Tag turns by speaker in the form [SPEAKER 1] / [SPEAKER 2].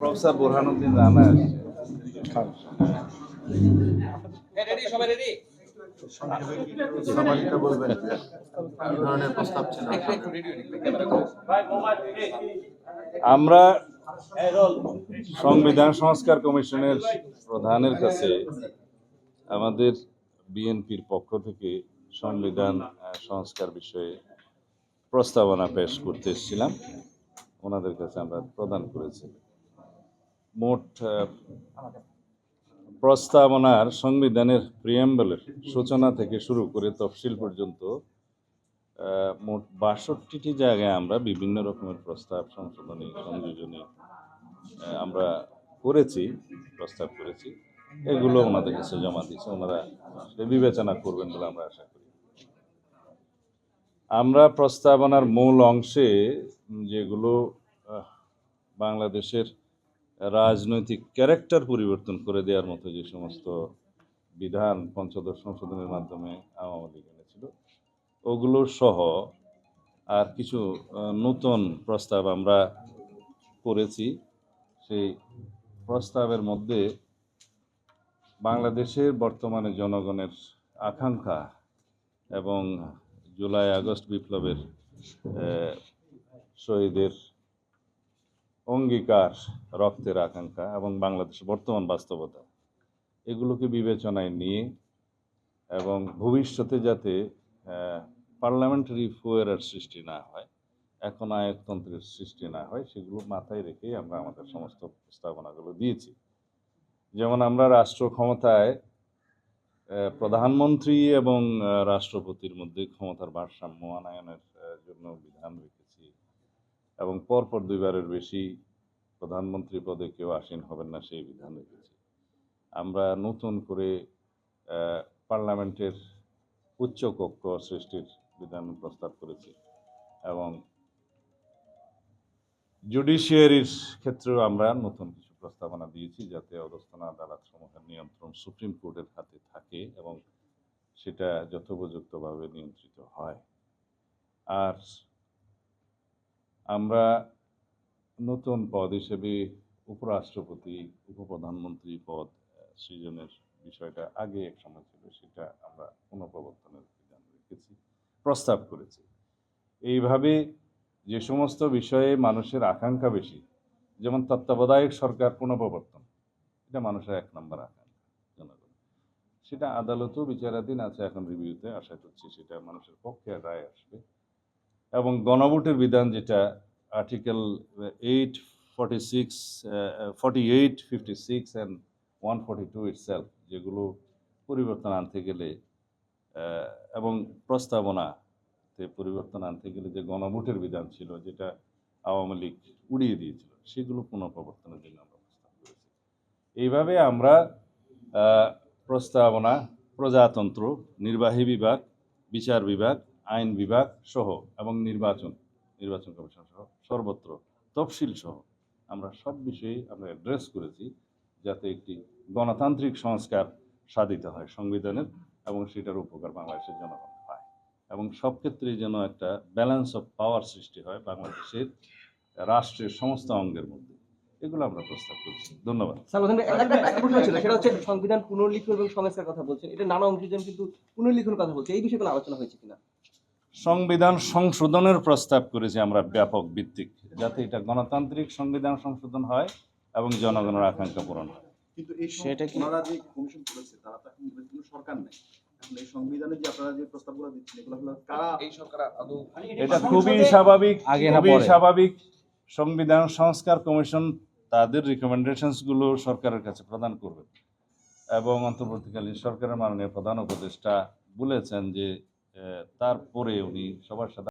[SPEAKER 1] Professor Borhanuddin Rana আসছে
[SPEAKER 2] বলবেন কি ধরনের প্রস্তাব ছিল?
[SPEAKER 1] আমরা সংবিধান সংস্কার কমিশনের প্রধানের কাছে আমাদের বিএনপির পক্ষ থেকে সংবিধান সংস্কার বিষয়ে প্রস্তাবনা পেশ করতে এসেছিলাম। ওনাদের কাছে আমরা প্রদান করেছি। মোট প্রস্তাবনার সংবিধানের প্রিয়াম্বলের সূচনা থেকে শুরু করে তফসিল পর্যন্ত মোট বাষট্টিটি জায়গায় আমরা বিভিন্ন রকমের প্রস্তাব, সংশোধনী, সংযোজনী আমরা করেছি, প্রস্তাব করেছি। এগুলো ওনাদের কাছে জমা দিয়েছে, ওনারা বিবেচনা করবেন বলে আমরা আশা করি। আমরা প্রস্তাবনার মূল অংশে যেগুলো বাংলাদেশের রাজনৈতিক ক্যারেক্টার পরিবর্তন করে দেওয়ার মতো যে সমস্ত বিধান পঞ্চদশ সংশোধনের মাধ্যমে আওয়ামী লীগ এনেছিল, ওগুলো সহ আর কিছু নতুন প্রস্তাব আমরা করেছি। সেই প্রস্তাবের মধ্যে বাংলাদেশের বর্তমানে জনগণের আকাঙ্ক্ষা এবং জুলাই আগস্ট বিপ্লবের শহীদের অঙ্গীকার, রক্তের আকাঙ্ক্ষা এবং বাংলাদেশের বর্তমান বাস্তবতা। এগুলোকে বিবেচনায় নিয়ে এবং ভবিষ্যতে যাতে পার্লামেন্টারি ফুয়ারের সৃষ্টি না হয় এখন আয়কতন্ত্রের সৃষ্টি না হয়, সেগুলো মাথায় রেখেই আমরা আমাদের সমস্ত প্রস্তাবনাগুলো দিয়েছি। যেমন আমরা রাষ্ট্র ক্ষমতায় প্রধানমন্ত্রী এবং রাষ্ট্রপতির মধ্যে ক্ষমতার ভারসাম্য আনায়নের জন্য বিধান রেখেছি। এবং পরপর দুইবারের বেশি প্রধানমন্ত্রী পদে কেউ আসীন হবেন না সেই বিধান রেখেছি। আমরা নতুন করে পার্লামেন্টের উচ্চ কক্ষ সৃষ্টির বিধান প্রস্তাব করেছি এবং জুডিশিয়ারির ক্ষেত্রেও আমরা নতুন কিছু প্রস্তাবনা দিয়েছি যাতে অবস্থান আদালত সমূহের নিয়ন্ত্রণ সুপ্রিম কোর্টের হাতে থাকে এবং সেটা যথোপযুক্তভাবে নিয়ন্ত্রিত হয়। আর আমরা নতুন পদ হিসেবে উপরাষ্ট্রপতি, উপপ্রধানমন্ত্রী পদ সৃজনের বিষয়টা আগে এক সময় ছিল, সেটা আমরা পুনঃপ্রবর্তনের বিধান রেখেছি, প্রস্তাব করেছি। এইভাবে যে সমস্ত বিষয়ে মানুষের আকাঙ্ক্ষা বেশি, যেমন তত্ত্বাবধায়ক সরকার পুনঃপ্রবর্তন, এটা মানুষের এক নম্বর আকাঙ্ক্ষা সেটা আদালতেও বিচারাধীন আছে, এখন রিভিউতে আশা করছি সেটা মানুষের পক্ষে রায় আসবে। এবং গণভোটের বিধান যেটা article eight forty six forty eight fifty six and one two যেগুলো পরিবর্তন আনতে গেলে আহ, এবং প্রস্তাবনাতে পরিবর্তন আনতে গেলে যে গণভোটের বিধান ছিল যেটা আওয়ামী লীগ উড়িয়ে দিয়েছিল সেগুলো পুনঃপ্রবর্তনের জন্য আমরা প্রস্তাব করেছি। এইভাবে আমরা প্রস্তাবনা প্রজাতন্ত্র নির্বাহী বিভাগ বিচার বিভাগ আইন বিভাগ সহ এবং নির্বাচন নির্বাচন কমিশন সহ সর্বত্র তফসিল সহ আমরা সব বিষয়ে আমরা অ্যাড্রেস করেছি যাতে একটি গণতান্ত্রিক সংস্কার সাধিত হয় সংবিধানের এবং সেটার উপকার বাংলাদেশের জনগণ পায়। এবং সব ক্ষেত্রেই যেন একটা ব্যালেন্স অফ পাওয়ার সৃষ্টি হয় বাংলাদেশের রাষ্ট্রের সমস্ত অঙ্গের মধ্যে। এগুলো আমরা প্রস্তাব করছি। ধন্যবাদ।
[SPEAKER 3] সংবিধান পুনর্লিখন এবং সংস্কার কথা বলছেন। এটা নানা অংশজন কিন্তু পুনর্লিখন কথা বলছে এই বিষয়ে কোনো আলোচনা হয়েছে কিনা?
[SPEAKER 1] সংবিধান সংশোধনের প্রস্তাব করেছি আমরা ব্যাপক ভিত্তিক যাতে এটা গণতান্ত্রিক সংবিধান সংশোধন হয় এবং জনগণের আকাঙ্ক্ষা পূরণ হয়।
[SPEAKER 4] কিন্তু এই
[SPEAKER 3] সেটা কি-
[SPEAKER 4] ওনারা যে কমিশন করেছে তারা তো এখন কোনো সরকার নেই। এখন এই সংবিধানে যে আপনারা যে প্রস্তাবগুলো দিচ্ছেন এগুলো হলো কারা?
[SPEAKER 5] এই সরকার আদৌ
[SPEAKER 1] এটা খুবই স্বাভাবিক খুবই স্বাভাবিক। সংবিধান সংস্কার কমিশন তাদের রিকমেন্ডেশনসগুলো সরকারের কাছে প্রদান করবে। এবং অন্তর্বর্তীকালীন সরকারের মাননীয় প্রধান উপদেষ্টা বলেছেন যে তারপরে উনি সবার সাথে